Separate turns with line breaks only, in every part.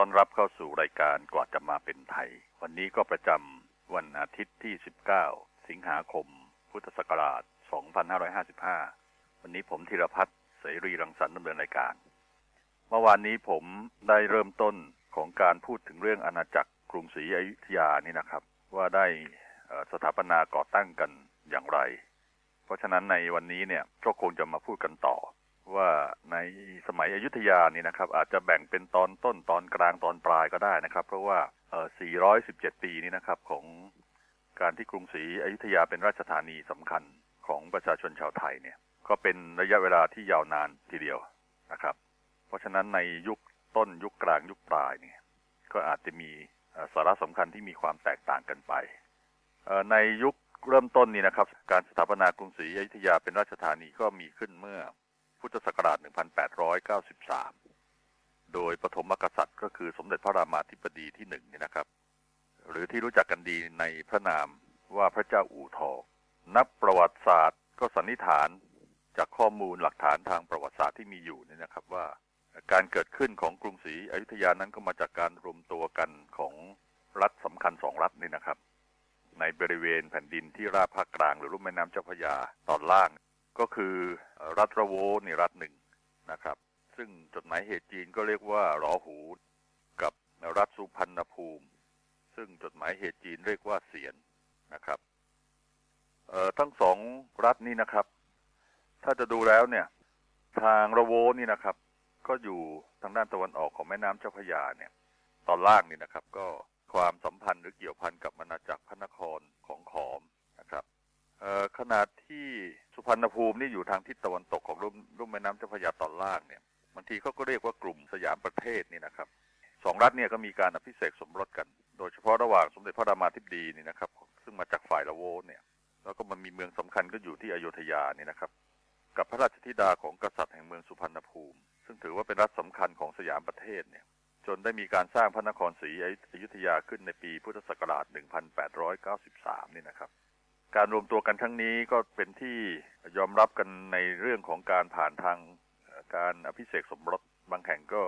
ต้อนรับเข้าสู่รายการกว่าจะมาเป็นไทย วันนี้ก็ประจำวันอาทิตย์ที่ 19 สิงหาคม พุทธศักราช 2555 วันนี้ผมธีรพัฒน์เสรีรังสรรค์ดำเนินรายการ เมื่อวานนี้ผมได้เริ่มต้นของการพูดถึงเรื่องอาณาจักรกรุงศรีอยุธยานี่นะครับ ว่าได้สถาปนาก่อตั้งกันอย่างไร เพราะฉะนั้นในวันนี้เนี่ยก็คงจะมาพูดกันต่อ ว่าในสมัยอยุธยานี่นะครับ อาจจะแบ่งเป็นตอนต้นตอนกลางตอนปลายก็ได้นะครับ เพราะว่า 417 ปีนี้นะครับของการที่กรุงศรีอยุธยาเป็นราชธานีสำคัญของประชาชนชาวไทยเนี่ย ก็เป็นระยะเวลาที่ยาวนานทีเดียวนะครับ เพราะฉะนั้นในยุคต้นยุคกลางยุคปลายเนี่ย ก็อาจจะมีสาระสำคัญที่มีความแตกต่างกันไปในยุคเริ่มต้นนี้นะครับ การสถาปนากรุงศรีอยุธยาเป็นราชธานีก็มีขึ้นเมื่อ พุทธศักราช 1893 โดยปฐมกษัตริย์ก็คือสมเด็จพระรามาธิบดีที่หนึ่งนี่นะครับ หรือที่รู้จักกันดีในพระนามว่าพระเจ้าอู่ทอง นับประวัติศาสตร์ก็สันนิษฐานจากข้อมูลหลักฐานทางประวัติศาสตร์ที่มีอยู่นี่นะครับว่าการเกิดขึ้นของกรุงศรีอยุธยานั้นก็มาจากการรวมตัวกันของรัฐสำคัญสองรัฐนี่นะครับ ในบริเวณแผ่นดินที่ราบภาคกลางหรือรุ่มแม่น้ำเจ้าพระยาตอนล่าง ก็คือรัฐระโวนี่รัฐหนึ่งนะครับ ซึ่งจดหมายเหตุจีนก็เรียกว่าหรอหูกับรัฐสุพรรณภูมิ ซึ่งจดหมายเหตุจีนเรียกว่าเสียนนะครับทั้งสองรัฐนี้นะครับ ถ้าจะดูแล้วเนี่ย ทางระโวนี่นะครับ ก็อยู่ทางด้านตะวันออกของแม่น้ำเจ้าพระยาเนี่ย ตอนล่างนี่นะครับ ก็ความสัมพันธ์หรือเกี่ยวพันกับอาณาจักรพระนครของขอม ขนาดที่สุพรรณภูมินี่อยู่ทางทิศตะวันตกของรุ่มรุ่มแม่น้ำเจ้าพระยาตอนล่างเนี่ยบางทีเขาก็เรียกว่ากลุ่มสยามประเทศนี่นะครับสองรัฐเนี่ยก็มีการอภิเษกสมรสกัน โดยเฉพาะระหว่างสมเด็จพระรามาธิบดีนี่นะครับซึ่งมาจากฝ่ายละโวเนี่ยแล้วก็มันมีเมืองสำคัญก็อยู่ที่อโยธยานี่นะครับ กับพระราชธิดาของกษัตริย์แห่งเมืองสุพรรณภูมิ ซึ่งถือว่าเป็นรัฐสำคัญของสยามประเทศเนี่ยจนได้มีการสร้างพระนครศรีอยุธยาขึ้นในปีพุทธศักราช 1893 นี่นะครับ การรวมตัวกันทั้งนี้ก็เป็นที่ยอมรับกันในเรื่องของการผ่านทางการอภิเษกสมรสบางแห่งก็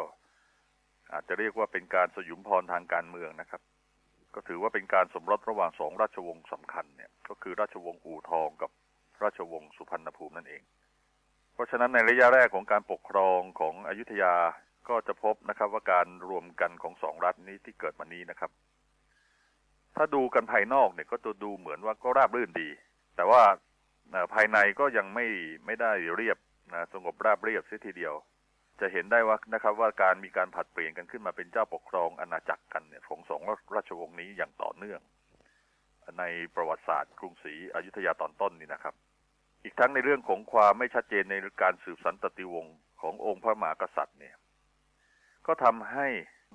อาจจะเรียกว่าเป็นการสยุมพรทางการเมืองนะครับ ก็ถือว่าเป็นการสมรสระหว่างสองราชวงศ์สำคัญเนี่ยก็คือราชวงศ์อู่ทองกับราชวงศ์สุพรรณภูมินั่นเอง เพราะฉะนั้นในระยะแรกของการปกครองของอยุธยาก็จะพบนะครับว่าการรวมกันของสองรัฐนี้ที่เกิดมานี้นะครับ ถ้าดูกันภายนอกเนี่ยก็จะดูเหมือนว่าก็ราบรื่นดี แต่ว่าภายในก็ยังไม่ไม่ได้เรียบนะสงบราบเรียบเสียทีเดียว จะเห็นได้ว่านะครับ ว่าการมีการผัดเปลี่ยนกันขึ้นมาเป็นเจ้าปกครองอาณาจักรกันเนี่ยของสองราชวงศ์นี้อย่างต่อเนื่อง ในประวัติศาสตร์กรุงศรีอยุธยาตอนต้นนี่นะครับ อีกทั้งในเรื่องของความไม่ชัดเจนในการสืบสันตติวงศ์ขององค์พระมหากษัตริย์เนี่ย ก็ทำให้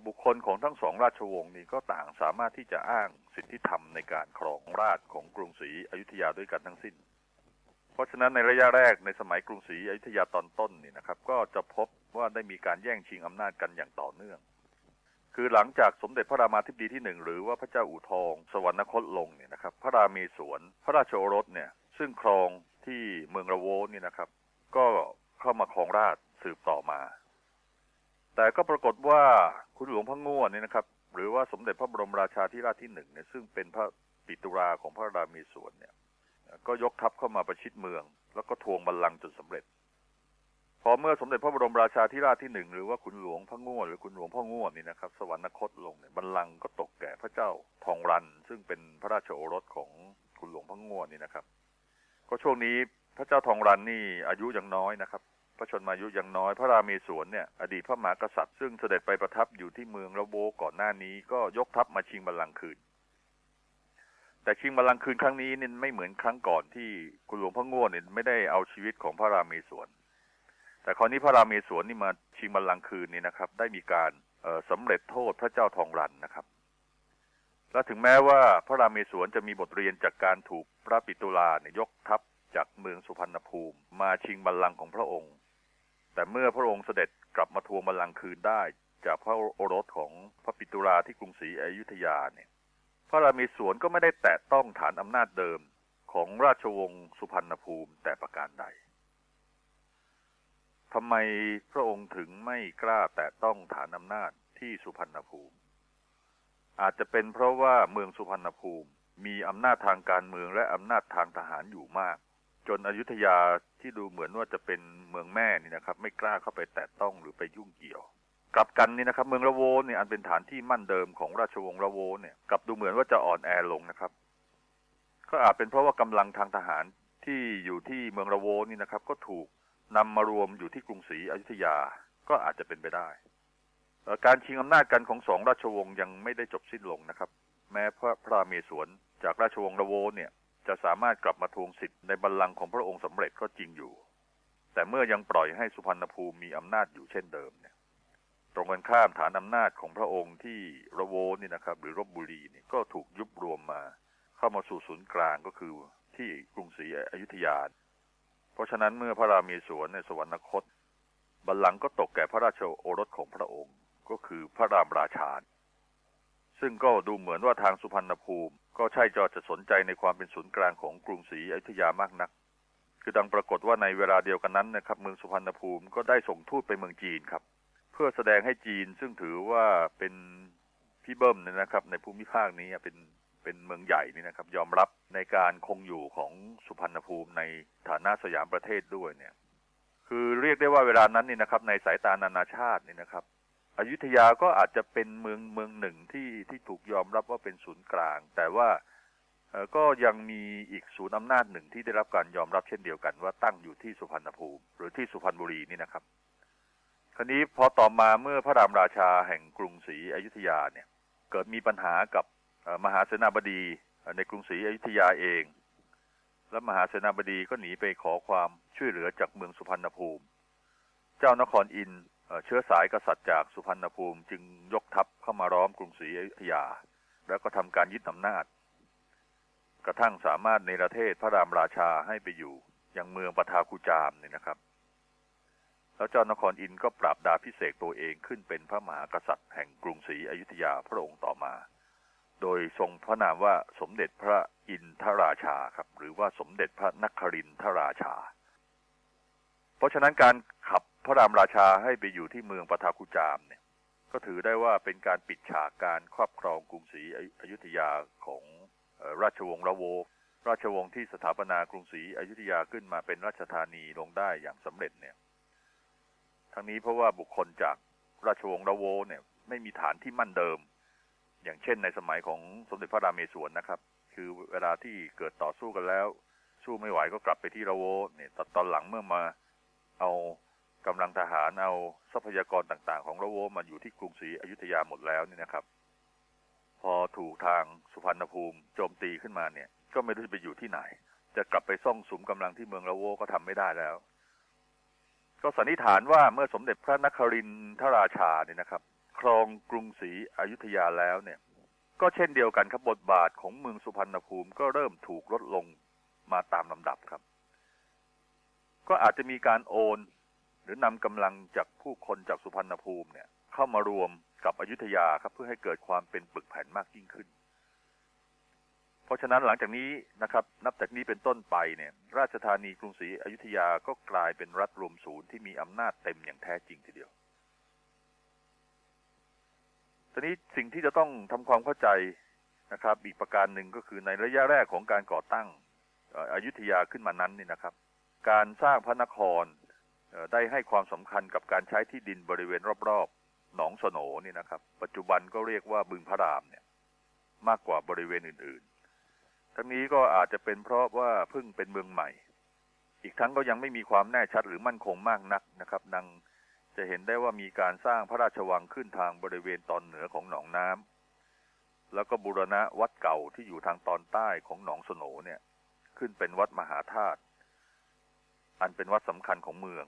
บุคคลของทั้งสองราชวงศ์นี้ก็ต่างสามารถที่จะอ้างสิทธิธรรมในการครองราชของกรุงศรีอยุธยาด้วยกันทั้งสิ้น เพราะฉะนั้นในระยะแรกในสมัยกรุงศรีอยุธยาตอนต้นนี่นะครับ ก็จะพบว่าได้มีการแย่งชิงอำนาจกันอย่างต่อเนื่อง คือหลังจากสมเด็จพระรามาธิบดีที่หนึ่งหรือว่าพระเจ้าอู่ทอง สวรรคตลงเนี่ยนะครับ พระรามีสวนพระราชโอรสเนี่ย ซึ่งครองที่เมืองระโวนี่นะครับ ก็เข้ามาครองราชสืบต่อมา แต่ก็ปรากฏว่าคุณหลวงพระง่วนนี่นะครับ หรือว่าสมเด็จพระบรมราชาธิราชที่หนึ่งเนี่ยซึ่งเป็นพระปิตุราของพระรามีสวนเนี่ย ก็ยกทัพเข้ามาประชิดเมือง แล้วก็ทวงบัลลังก์จนสำเร็จ พอเมื่อสมเด็จพระบรมราชาธิราชที่หนึ่งหรือว่าคุณหลวงพระง่วนหรือคุณหลวงพ่อง่วนนี่นะครับ สวรรคตลงเนี่ยบัลลังก์ก็ตกแก่พระเจ้าทองรัน ซึ่งเป็นพระราชโอรสของคุณหลวงพระง่วนนี่นะครับ ก็ช่วงนี้พระเจ้าทองรันนี่อายุยังน้อยนะครับ พระชนมายุยังน้อยพระรามีสวนเนี่ยอดีตพระมหากษัตริย์ซึ่งเสด็จไปประทับอยู่ที่เมืองระโวก่อนหน้านี้ก็ยกทัพมาชิงบัลลังก์คืน แต่ชิงบัลลังก์คืนครั้งนี้นี่ไม่เหมือนครั้งก่อนที่คุณหลวงพ่อง่วนเนี่ยไม่ได้เอาชีวิตของพระรามีสวน แต่คราวนี้พระรามีสวนนี่มาชิงบัลลังก์คืนนี่นะครับ ได้มีการสำเร็จโทษพระเจ้าทองรันนะครับและถึงแม้ว่าพระรามีสวนจะมีบทเรียนจากการถูกพระปิตุลาเนี่ยยกทัพจากเมืองสุพรรณภูมิ มาชิงบัลลังก์ของพระองค์ แต่เมื่อพระองค์เสด็จกลับมาทวงบัลลังก์คืนได้ จากพระโอรสของพระปิตุราที่กรุงศรีอยุธยาเนี่ย พระรามีสวนก็ไม่ได้แตะต้องฐานอำนาจเดิมของราชวงศ์สุพรรณภูมิแต่ประการใดททำไมพระองค์ถึงไม่กล้าแตะต้องฐานอำนาจที่สุพรรณภูมิ อาจจะเป็นเพราะว่าเมืองสุพรรณภูมิมีอำนาจทางการเมืองและอำนาจทางทหารอยู่มาก จนอยุธยา ที่ดูเหมือนว่าจะเป็นเมืองแม่นี่นะครับ ไม่กล้าเข้าไปแตะต้องหรือไปยุ่งเกี่ยว กลับกันนี่นะครับ เมืองระโวเนี่ยอันเป็นฐานที่มั่นเดิมของราชวงศ์ระโวเนี่ยกลับดูเหมือนว่าจะอ่อนแอลงนะครับ ก็อาจเป็นเพราะว่ากำลังทางทหารที่อยู่ที่เมืองระโวนี่นะครับ ก็ถูกนำมารวมอยู่ที่กรุงศรีอยุธยาก็อาจจะเป็นไปได้การชิงอำนาจกันของสองราชวงศ์ยังไม่ได้จบสิ้นลงนะครับ แม้พระพระเมศวรจากราชวงศ์ระโวเนี่ย จะสามารถกลับมาทวงสิทธิ์ในบัลลังก์ของพระองค์สำเร็จก็จริงอยู่ แต่เมื่อยังปล่อยให้สุพรรณภูมิมีอำนาจอยู่เช่นเดิมเนี่ย ตรงกันข้ามฐานอำนาจของพระองค์ที่ระโวนี่นะครับ หรือรบบุรีนี่ก็ถูกยุบรวมมาเข้ามาสู่ศูนย์กลางก็คือที่กรุงศรีอยุธยา เพราะฉะนั้นเมื่อพระรามีสวนในสวรรคตบัลลังก์ก็ตกแก่พระราชโอรสของพระองค์ ก็คือพระรามราชา ซึ่งก็ดูเหมือนว่าทางสุพรรณภูมิ ก็ใช่จอจะสนใจในความเป็นศูนย์กลางของกรุงศรีอยุธยามากนัก คือดังปรากฏว่าในเวลาเดียวกันนั้นนะครับ เมืองสุพรรณภูมิก็ได้ส่งทูตไปเมืองจีนครับ เพื่อแสดงให้จีนซึ่งถือว่าเป็นพี่เบิ้มเนี่ยนะครับ ในภูมิภาคนี้เป็นเป็นเมืองใหญ่นี่นะครับ ยอมรับในการคงอยู่ของสุพรรณภูมิในฐานะสยามประเทศด้วยเนี่ย คือเรียกได้ว่าเวลานั้นนี่นะครับ ในสายตานานาชาตินี่นะครับ อยุธยาก็อาจจะเป็นเมืองเมืองหนึ่งที่ที่ถูกยอมรับว่าเป็นศูนย์กลาง แต่ว่าก็ยังมีอีกศูนย์อำนาจหนึ่งที่ได้รับการยอมรับเช่นเดียวกัน ว่าตั้งอยู่ที่สุพรรณภูมิ หรือที่สุพรรณบุรีนี่นะครับ คราวนี้พอต่อมาเมื่อพระรามราชาแห่งกรุงศรีอยุธยาเนี่ย เกิดมีปัญหากับมหาเสนาบดีในกรุงศรีอยุธยาเอง และมหาเสนาบดีก็หนีไปขอความช่วยเหลือจากเมืองสุพรรณภูมิ เจ้านครอิน เชื้อสายกษัตริย์จากสุพรรณภูมิจึงยกทัพเข้ามาร้อมกรุงศรีอยุธยา แล้วก็ทำการยึดอำนาจ กระทั่งสามารถในประเทศพระรามราชาให้ไปอยู่ยังเมืองปทาคุจามนี่นะครับ แล้วเจ้านครอินก็ปราบดาพิเศษตัวเองขึ้นเป็นพระมหากษัตริย์แห่งกรุงศรีอยุธยาพระองค์ต่อมา โดยทรงพระนามว่าสมเด็จพระอินทราชาครับ หรือว่าสมเด็จพระนครินทราชา เพราะฉะนั้นการขับ พระรามราชาให้ไปอยู่ที่เมืองปทาคุจามเนี่ย ก็ถือได้ว่าเป็นการปิดฉากการครอบครองกรุงศรีอยุธยาของราชวงศ์ละโวราชวงศ์ที่สถาปนากรุงศรีอยุธยาขึ้นมาเป็นราชธานีลงได้อย่างสำเร็จเนี่ย ทั้งนี้เพราะว่าบุคคลจากราชวงศ์ละโวเนี่ย ไม่มีฐานที่มั่นเดิม อย่างเช่นในสมัยของสมเด็จพระรามเสวนนะครับ คือเวลาที่เกิดต่อสู้กันแล้ว สู้ไม่ไหวก็กลับไปที่ระโวเนี่ยตอนหลังเมื่อมาเอา กำลังทหารเอาทรัพยากรต่าง ๆ ของระโวมาอยู่ที่กรุงศรีอยุธยาหมดแล้วนี่นะครับ พอถูกทางสุพรรณภูมิโจมตีขึ้นมาเนี่ย ก็ไม่รู้จะไปอยู่ที่ไหน จะกลับไปซ่องสุมกำลังที่เมืองระโวก็ทำไม่ได้แล้ว ก็สันนิษฐานว่าเมื่อสมเด็จพระนครินทราชาเนี่ยนะครับ ครองกรุงศรีอยุธยาแล้วเนี่ย ก็เช่นเดียวกันครับบทบาทของเมืองสุพรรณภูมิก็เริ่มถูกลดลงมาตามลำดับครับ ก็อาจจะมีการโอน หรือนำกำลังจากผู้คนจากสุพรรณภูมิเนี่ยเข้ามารวมกับอยุธยาครับเพื่อให้เกิดความเป็นปึกแผ่นมากยิ่งขึ้น เพราะฉะนั้นหลังจากนี้นะครับ นับจากนี้เป็นต้นไปเนี่ย ราชธานีกรุงศรีอยุธยาก็กลายเป็นรัฐรวมศูนย์ที่มีอำนาจเต็มอย่างแท้จริงทีเดียวทีนี้สิ่งที่จะต้องทำความเข้าใจนะครับ อีกประการหนึ่งก็คือในระยะแรกของการก่อตั้งอยุธยาขึ้นมานั้นนี่นะครับ การสร้างพระนคร ได้ให้ความสำคัญกับการใช้ที่ดินบริเวณรอบๆ หนองสนนี่นะครับ ปัจจุบันก็เรียกว่าบึงพระรามเนี่ย มากกว่าบริเวณอื่นๆ ทั้งนี้ก็อาจจะเป็นเพราะว่าเพิ่งเป็นเมืองใหม่ อีกทั้งก็ยังไม่มีความแน่ชัดหรือมั่นคงมากนักนะครับ ดังจะเห็นได้ว่ามีการสร้างพระราชวังขึ้นทางบริเวณตอนเหนือของหนองน้ำแล้วก็บูรณะวัดเก่าที่อยู่ทางตอนใต้ของหนองสนเนี่ย ขึ้นเป็นวัดมหาธาตุอันเป็นวัดสำคัญของเมือง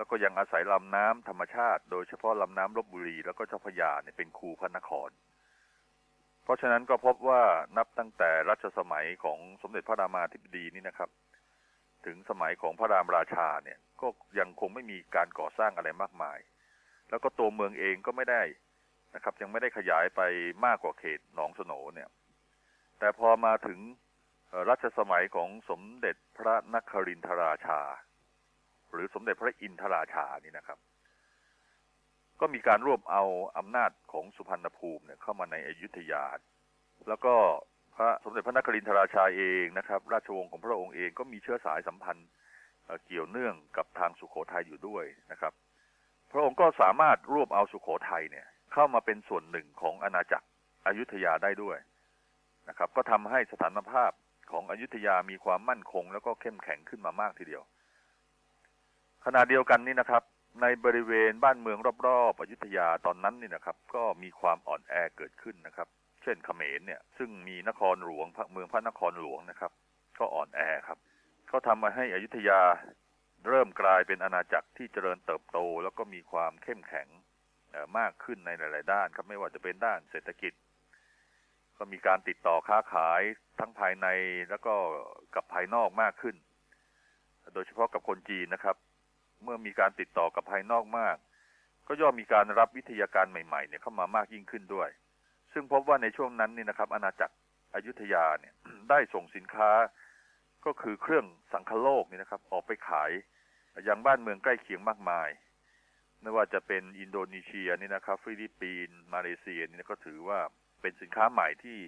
แล้วก็ยังอาศัยลำน้ำธรรมชาติ โดยเฉพาะลำน้ำลบบุรี แล้วก็เจ้าพยาเนี่ยเป็นคูพระนคร เพราะฉะนั้นก็พบว่านับตั้งแต่รัชสมัยของสมเด็จพระรามาธิบดีนี่นะครับ ถึงสมัยของพระรามราชาเนี่ย ก็ยังคงไม่มีการก่อสร้างอะไรมากมาย แล้วก็ตัวเมืองเองก็ไม่ได้นะครับ ยังไม่ได้ขยายไปมากกว่าเขตหนองสนเนี่ย แต่พอมาถึงรัชสมัยของสมเด็จพระนครินทราชา หรือสมเด็จพระอินทราชานี่นะครับ ก็มีการรวบเอาอำนาจของสุพรรณภูมิเนี่ยเข้ามาในอยุธยา แล้วก็พระสมเด็จพระนครินทราชาเองนะครับ ราชวงศ์ของพระองค์เองก็มีเชื้อสายสัมพันธ์เกี่ยวเนื่องกับทางสุขโขทัยอยู่ด้วยนะครับ พระองค์ก็สามารถรวบเอาสุขโขทัยเนี่ย เข้ามาเป็นส่วนหนึ่งของอาณาจักรอยุธยาได้ด้วยนะครับ ก็ทำให้สถานภาพของอยุธยามีความมั่นคง แล้วก็เข้มแข็งขึ้นมามากทีเดียว ขณะเดียวกันนี่นะครับ ในบริเวณบ้านเมืองรอบๆอยุธยาตอนนั้นนี่นะครับ ก็มีความอ่อนแอเกิดขึ้นนะครับ เช่นเขมรเนี่ย ซึ่งมีนครหลวงเมืองพระนครหลวงนะครับ ก็อ่อนแอครับ ก็ทำมาให้อยุธยาเริ่มกลายเป็นอาณาจักรที่เจริญเติบโต แล้วก็มีความเข้มแข็งมากขึ้นในหลาย ๆ ด้านครับไม่ว่าจะเป็นด้านเศรษฐกิจ ก็มีการติดต่อค้าขายทั้งภายในแล้วก็กับภายนอกมากขึ้น โดยเฉพาะกับคนจีนนะครับ เมื่อมีการติดต่อกับภายนอกมาก ก็ย่อมมีการรับวิทยาการใหม่ๆเนี่ยเข้ามามากยิ่งขึ้นด้วย ซึ่งพบว่าในช่วงนั้นนี่นะครับ อาณาจักรอยุธยาเนี่ยได้ส่งสินค้า ก็คือเครื่องสังคโลกนี่นะครับ ออกไปขายยังบ้านเมืองใกล้เคียงมากมายไม่ว่าจะเป็นอินโดนีเซียนี่นะครับ ฟิลิปปินส์มาเลเซียนี่ก็ถือว่าเป็นสินค้าใหม่ที่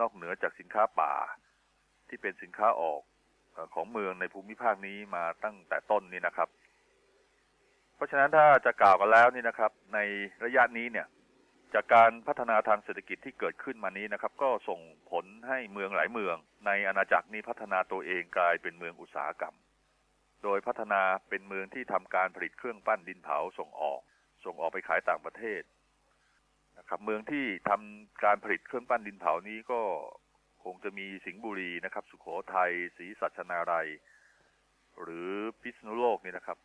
นอกเหนือจากสินค้าป่า ที่เป็นสินค้าออกของเมืองในภูมิภาคนี้มาตั้งแต่ต้นนี่นะครับ เพราะฉะนั้นถ้าจะกล่าวกันแล้วนี่นะครับ ในระยะนี้เนี่ย จากการพัฒนาทางเศรษฐกิจที่เกิดขึ้นมานี้นะครับ ก็ส่งผลให้เมืองหลายเมือง ในอาณาจักรนี้พัฒนาตัวเองกลายเป็นเมืองอุตสาหกรรม โดยพัฒนาเป็นเมืองที่ทำการผลิตเครื่องปั้นดินเผาส่งออก ส่งออกไปขายต่างประเทศนะครับ เมืองที่ทำการผลิตเครื่องปั้นดินเผานี้ก็คงจะมีสิงห์บุรีนะครับ สุขโขทัยศรีสัชนาลัยหรือพิษณุโลกนี่นะครับ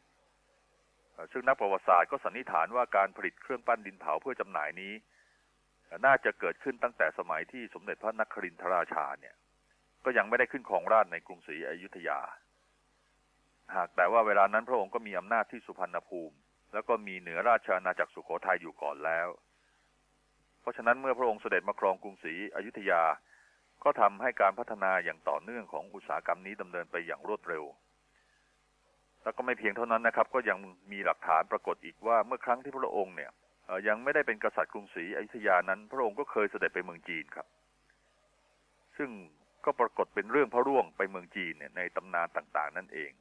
ซึ่งนักประวัติศาสตร์ก็สันนิษฐานว่าการผลิตเครื่องปั้นดินเผาเพื่อจำหน่ายนี้ น่าจะเกิดขึ้นตั้งแต่สมัยที่สมเด็จพระนครินทราชาเนี่ย ก็ยังไม่ได้ขึ้นของราชในกรุงศรีอยุธยา หากแต่ว่าเวลานั้นพระองค์ก็มีอำนาจที่สุพรรณภูมิ แล้วก็มีเหนือราชอาณาจักรสุโขทัยอยู่ก่อนแล้ว เพราะฉะนั้นเมื่อพระองค์เสด็จมาครองกรุงศรีอยุธยา ก็ทำให้การพัฒนาอย่างต่อเนื่องของอุตสาหกรรมนี้ดำเนินไปอย่างรวดเร็ว แล้วก็ไม่เพียงเท่านั้นนะครับ ก็ยังมีหลักฐานปรากฏอีกว่าเมื่อครั้งที่พระองค์เนี่ยยังไม่ได้เป็นกษัตริย์กรุงศรีอยุธยานั้น พระองค์ก็เคยเสด็จไปเมืองจีนครับ ซึ่งก็ปรากฏเป็นเรื่องพระร่วงไปเมืองจีนเนี่ยในตำนานต่างๆ นั่นเอง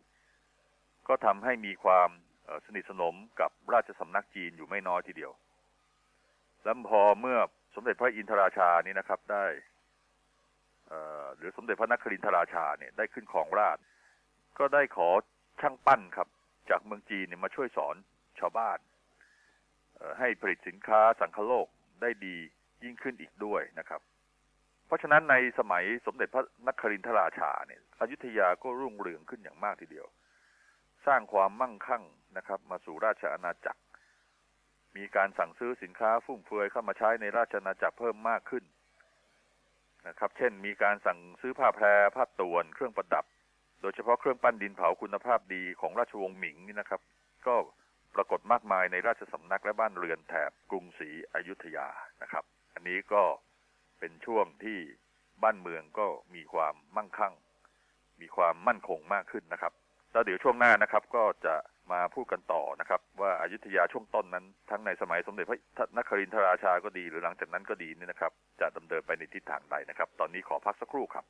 ก็ทำให้มีความสนิทสนมกับราชสำนักจีนอยู่ไม่น้อยทีเดียว แล้วพอเมื่อสมเด็จพระอินทราชานี่นะครับได้หรือสมเด็จพระนครินทราชาเนี่ยได้ขึ้นของราช ก็ได้ขอ ช่างปั้นครับ จากเมืองจีนเนี่ยมาช่วยสอนชาวบ้านให้ผลิตสินค้าสังคโลกได้ดียิ่งขึ้นอีกด้วยนะครับ เพราะฉะนั้นในสมัยสมเด็จพระนครินทราชาเนี่ยอยุธยาก็รุ่งเรืองขึ้นอย่างมากทีเดียว สร้างความมั่งคั่งนะครับ มาสู่ราชอาณาจักร มีการสั่งซื้อสินค้าฟุ่มเฟือยเข้ามาใช้ในราชอาณาจักรเพิ่มมากขึ้นนะครับ เช่น มีการสั่งซื้อผ้าแพรผ้าตวน เครื่องประดับ โดยเฉพาะเครื่องปั้นดินเผาคุณภาพดีของราชวงศ์หมิงนี่นะครับ ก็ปรากฏมากมายในราชสำนักและบ้านเรือนแถบกรุงศรีอยุธยานะครับ อันนี้ก็เป็นช่วงที่บ้านเมืองก็มีความมั่งคั่ง มีความมั่นคงมากขึ้นนะครับแล้วเดี๋ยวช่วงหน้านะครับ ก็จะมาพูดกันต่อนะครับ ว่าอายุทยาช่วงต้นนั้น ทั้งในสมัยสมเด็จพระนครินทราชาก็ดีหรือหลังจากนั้นก็ดีนี่นะครับ จะดำเนินไปในทิศทางใดนะครับ ตอนนี้ขอพักสักครู่ครับ